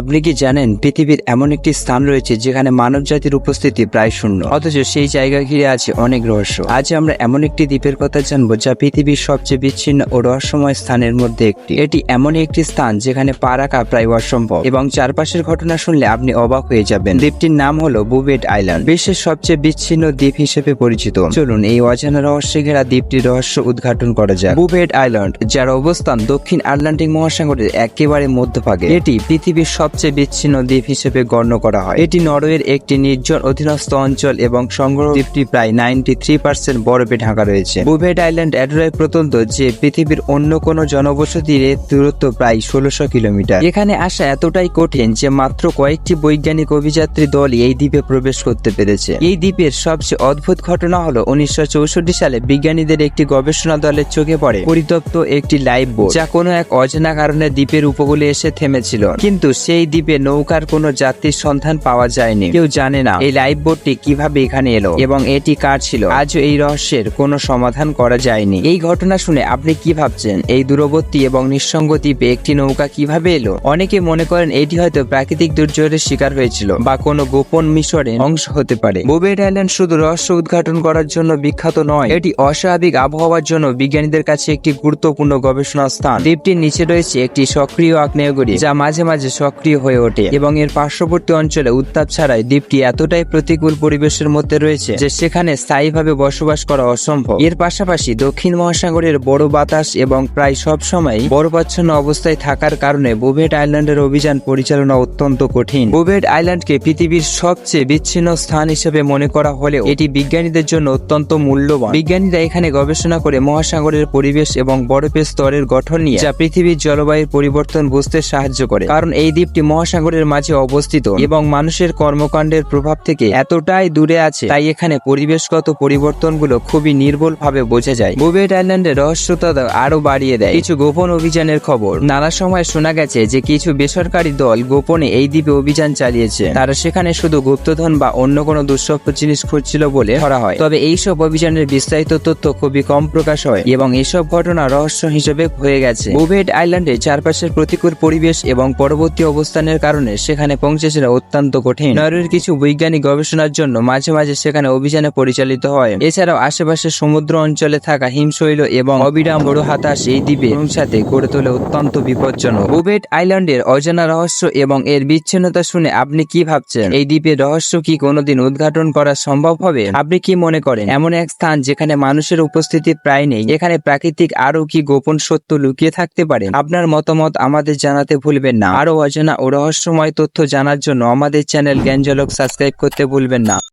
আপনি কি জানেন, পৃথিবীর এমন একটি স্থান রয়েছে যেখানে মানব জাতির উপস্থিতি প্রায় শূন্য। অথচ সেই জায়গা ঘিরে আছে অনেক রহস্য। আজ আমরা এমন একটি দ্বীপের কথা জানব যা পৃথিবীর সবচেয়ে বিচ্ছিন্ন ও রহস্যময় স্থানের মধ্যে একটি। এটি এমনই একটি স্থান যেখানে পা রাখা প্রায় অসম্ভব এবং চারপাশের ঘটনা শুনলে আপনি অবাক হয়ে যাবেন। দ্বীপটির নাম হলো বুবেট আইল্যান্ড, বিশ্বের সবচেয়ে বিচ্ছিন্ন দ্বীপ হিসেবে পরিচিত। চলুন এই অজানা রহস্যে ঘেরা দ্বীপটির রহস্য উদ্ঘাটন করা যাক। বুবেট আইল্যান্ড, যার অবস্থান দক্ষিণ আটলান্টিক মহাসাগরের একেবারে মধ্যভাগে, এটি পৃথিবীর সবচেয়ে বিচ্ছিন্ন দ্বীপ হিসেবে গণ্য করা হয়। এটি নরওয়ের একটি নির্জন অধীনস্থ অঞ্চল এবং সংগ্রহ দ্বীপটি প্রায় নাইনটি থ্রি পার্সেন্ট বরফে ঢাকা রয়েছে। বুভেট আইল্যান্ড এতটাই প্রত্যন্ত যে পৃথিবীর অন্য কোনো জনবসতির দূরত্ব প্রায় ষোলোশো কিলোমিটার। এখানে আসা এতটাই কঠিন যে মাত্র কয়েকটি বৈজ্ঞানিক অভিযাত্রী দলই এই দ্বীপে প্রবেশ করতে পেরেছে। এই দ্বীপের সবচেয়ে অদ্ভুত ঘটনা হলো উনিশশো চৌষট্টি সালে বিজ্ঞানীদের একটি গবেষণা দলের চোখে পড়ে পরিতপ্ত একটি লাইভ বোট যা কোনো এক অজানা কারণে দ্বীপের উপকূলে এসে থেমেছিল। কিন্তু সেই দ্বীপে নৌকার কোনো যাত্রীর সন্ধান পাওয়া যায়নি। কেউ জানে না এই লাইফ বোটটি কীভাবে এখানে এলো এবং এটি কার ছিল। আজও এই রহস্যের কোনো সমাধান করা যায়নি। এই ঘটনা শুনে আপনি কি ভাবছেন? এই দূরবর্তী এবং নিঃসঙ্গ দ্বীপে একটি নৌকা কীভাবে এলো? অনেকে মনে করেন এটি হয়তো প্রাকৃতিক দুর্যোগের শিকার হয়েছিল বা কোনো গোপন মিশরের অংশ হতে পারে। বুবেট আইল্যান্ড শুধু রহস্য উদ্ঘাটন করার জন্য বিখ্যাত নয়, এটি অস্বাভাবিক আবহাওয়ার জন্য বিজ্ঞানীদের কাছে একটি গুরুত্বপূর্ণ গবেষণা স্থান। দ্বীপটির নিচে রয়েছে একটি সক্রিয় আগ্নেয়গিরি, যা মাঝে মাঝে সক্রিয় হয়ে ওঠে এবং এর পার্শ্ববর্তী অঞ্চলে উত্তাপ ছাড়াই দ্বীপটি এতটাই প্রতিকূল পরিবেশের মধ্যে রয়েছে যে সেখানে স্থায়ীভাবে বসবাস করা অসম্ভব। এর পাশাপাশি দক্ষিণ মহাসাগরের বড় বাতাস এবং প্রায় সব সময় বরফাচ্ছন্ন অবস্থায় থাকার কারণে বুভেট আইল্যান্ডের অভিযান পরিচালনা অত্যন্ত কঠিন। বুভেট আইল্যান্ডকে পৃথিবীর সবচেয়ে বিচ্ছিন্ন স্থান হিসেবে মনে করা হলেও এটি বিজ্ঞানীদের জন্য অত্যন্ত মূল্যবান। বিজ্ঞানীরা এখানে গবেষণা করে মহাসাগরের পরিবেশ এবং বরফের স্তরের গঠন নিয়ে যা পৃথিবীর জলবায়ুর পরিবর্তন বুঝতে সাহায্য করে। কারণ এই দ্বীপটি মহাসাগরের মাঝে অবস্থিত এবং মানুষের কর্মকাণ্ডের প্রভাব থেকে এতটাই দূরে আছে, তাই এখানে পরিবেশগত পরিবর্তনগুলো খুবই নির্ভুল ভাবে বোঝা যায়। বুবেট আইল্যান্ডের রহস্যতা আরও বাড়িয়ে দেয়। কিছু গোপন অভিযানের খবর। নানা সময় শোনা গেছে যে কিছু বেসরকারি দল গোপনে এই দ্বীপে অভিযান চালিয়েছে। তারা সেখানে শুধু গুপ্তধন বা অন্য কোনো দুঃস্বপ্ন জিনিস খুঁজছিল বলে ধরা হয়। তবে এইসব অভিযানের বিস্তারিত তথ্য খুবই কম প্রকাশ হয় এবং এসব ঘটনা রহস্য হিসেবে হয়ে গেছে। বুভেট আইল্যান্ডে চারপাশের প্রতিকূল পরিবেশ এবং পরবর্তী অবস্থানের কারণে সেখানে পৌঁছে পৌঁছেছিল অত্যন্ত কঠিন। নরওয়ের কিছু বৈজ্ঞানিক গবেষণার জন্য মাঝে মাঝে সেখানে অভিযানে পরিচালিত হয়। এছাড়াও আশেপাশে সমুদ্র অঞ্চলে থাকা হিমশৈল এবং অবিরাম বড় হাতাশ এই দ্বীপে সাথে গড়ে তোলে অত্যন্ত বিপজ্জনক। বুবেট আইল্যান্ডের অজানা রহস্য এবং এর বিচ্ছিন্নতা শুনে আপনি কি ভাবছেন? এই দ্বীপের রহস্য কি কোনোদিন উদ্ঘাটন করা সম্ভব হবে? আপনি কি মনে করেন? এমন এক স্থান যেখানে মানুষের উপস্থিতি প্রায় নেই। এখানে প্রাকৃতিক আরও কি গোপন সত্য লুকিয়ে থাকতে পারে? আপনার মতামত আমাদের জানাতে ভুলবেন না। আরও অজানা ও রহস্যময় তথ্য জানার জন্য আমাদের চ্যানেল জ্ঞানজলক সাবস্ক্রাইব করতে ভুলবেন না।